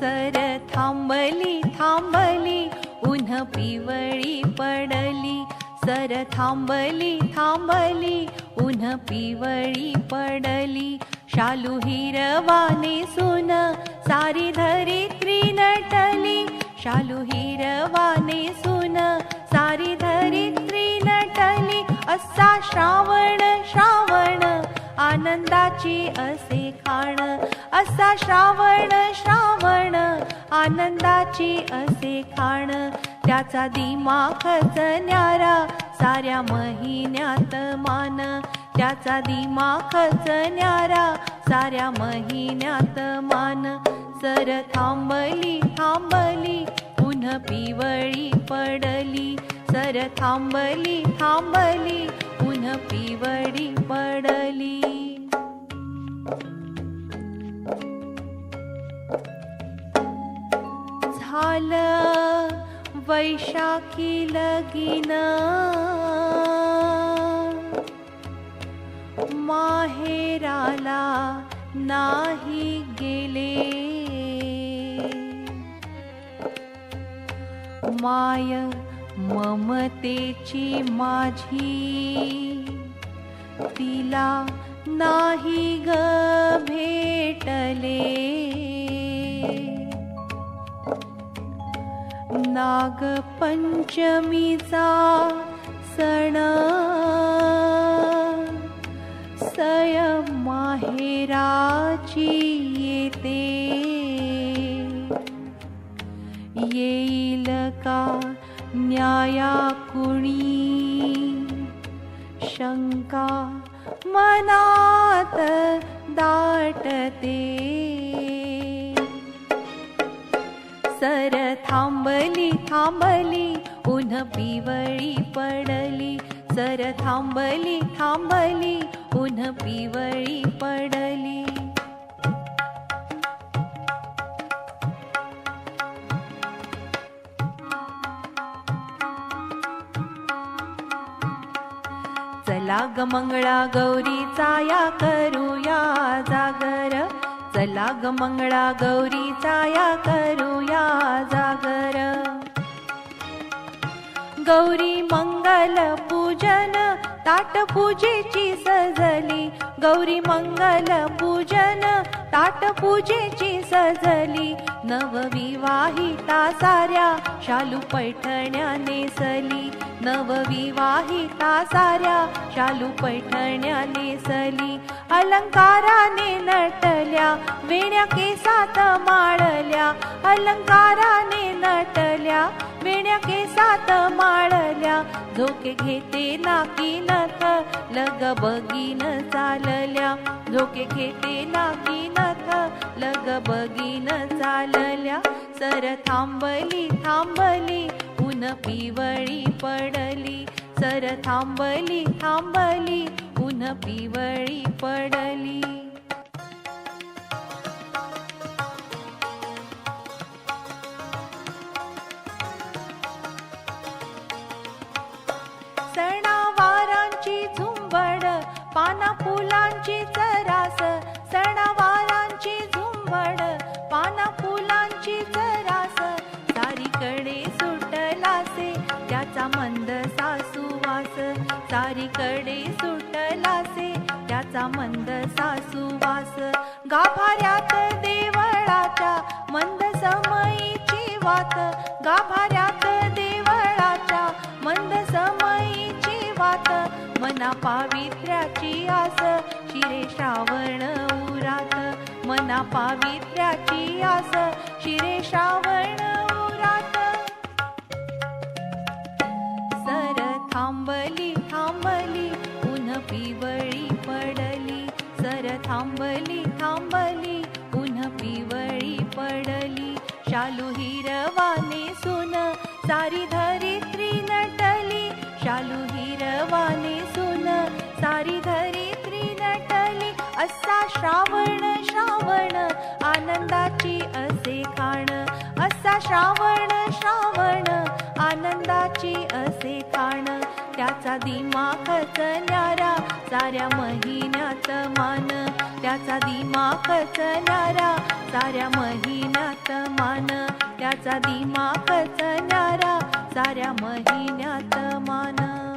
Sir थांबली थांबली उन्ह पिवळी पडली. सर थांबली थांबली उन्ह पिवळी पडली. शालू हिरवाने सुन सारी धरित्री नटली शालू हिरवाने सुन सारी धरित्री नटली असा श्रावण श्रावण आनंदाची असे खाण. असा श्रावण श्रावण आनंदाची असे खाण. त्याचा दिमा न्यारा साऱ्या महिन्यात मान. त्याचा दिमा न्यारा साऱ्या महिन्यात मान. सर थांबली थांबली पुन्हा पिवळी पडली. सर थांबली थांबली पुन्हा पिवळी पडली. वैशाखी लगीन। माहेराला नाही गेले। माय ममतेची माझी तिला नाही ग भेटले नागपंचमीचा सण। येईल का न्याया कुणी? शंका मनात दाटते सर थांबली थांबली उन्ह पिवळी पडली. सर थांबली थांबली उन्ह पिवळी पडली. चला ग मंगळा गौरीचा या करूया जागर. चला ग मंगळा गौरीचा या करूया जागर. गौरी मंगल पूजन ताट पूजेची सजली. गौरी मंगल पूजन ताट पूजेची सजली नवविवाहिता साऱ्या शालू पैठण्या नेसली. नवविवाहिता साऱ्या शालू पैठण्या नेसली. अलंकाराने नटल्या वेण्या केसात माळल्या. अलंकाराने नटल्या वेण्या केसात माळल्या. झोके घेते नाकी नथ लग बगीन चालल्या. झोके घेते नाकी नथ लग बगीन चालल्या. सर थांबली थांबली ऊन पिवळी पडली. सर थांबली थांबली ऊन पिवळी पडली. पलीकडे सुटलासे त्याचा मंद सासूवास गाभाऱ्यात देवळाच्या मंद समयीची वात. गाभाऱ्यात देवळाच्या मंद समयीची वात. मना पावित्र्याची आस शिरे श्रावण उरात. मना पावित्र्याची आस शिरे श्रावण उरात. वळी पडली. शालू हिरवाने सुन सारी धरित्री नटली. शालू हिरवाने सुन सारी धरित्री नटली. असा श्रावण श्रावण आनंदाची असे खाण. असा श्रावण श्रावण त्याचा दिमा खचणारा साऱ्या महिन्यात मान. त्याचा दिमा खचणारा साऱ्या महिन्यात मान. त्याचा दिमा खचणारा साऱ्या महिन्यात मान.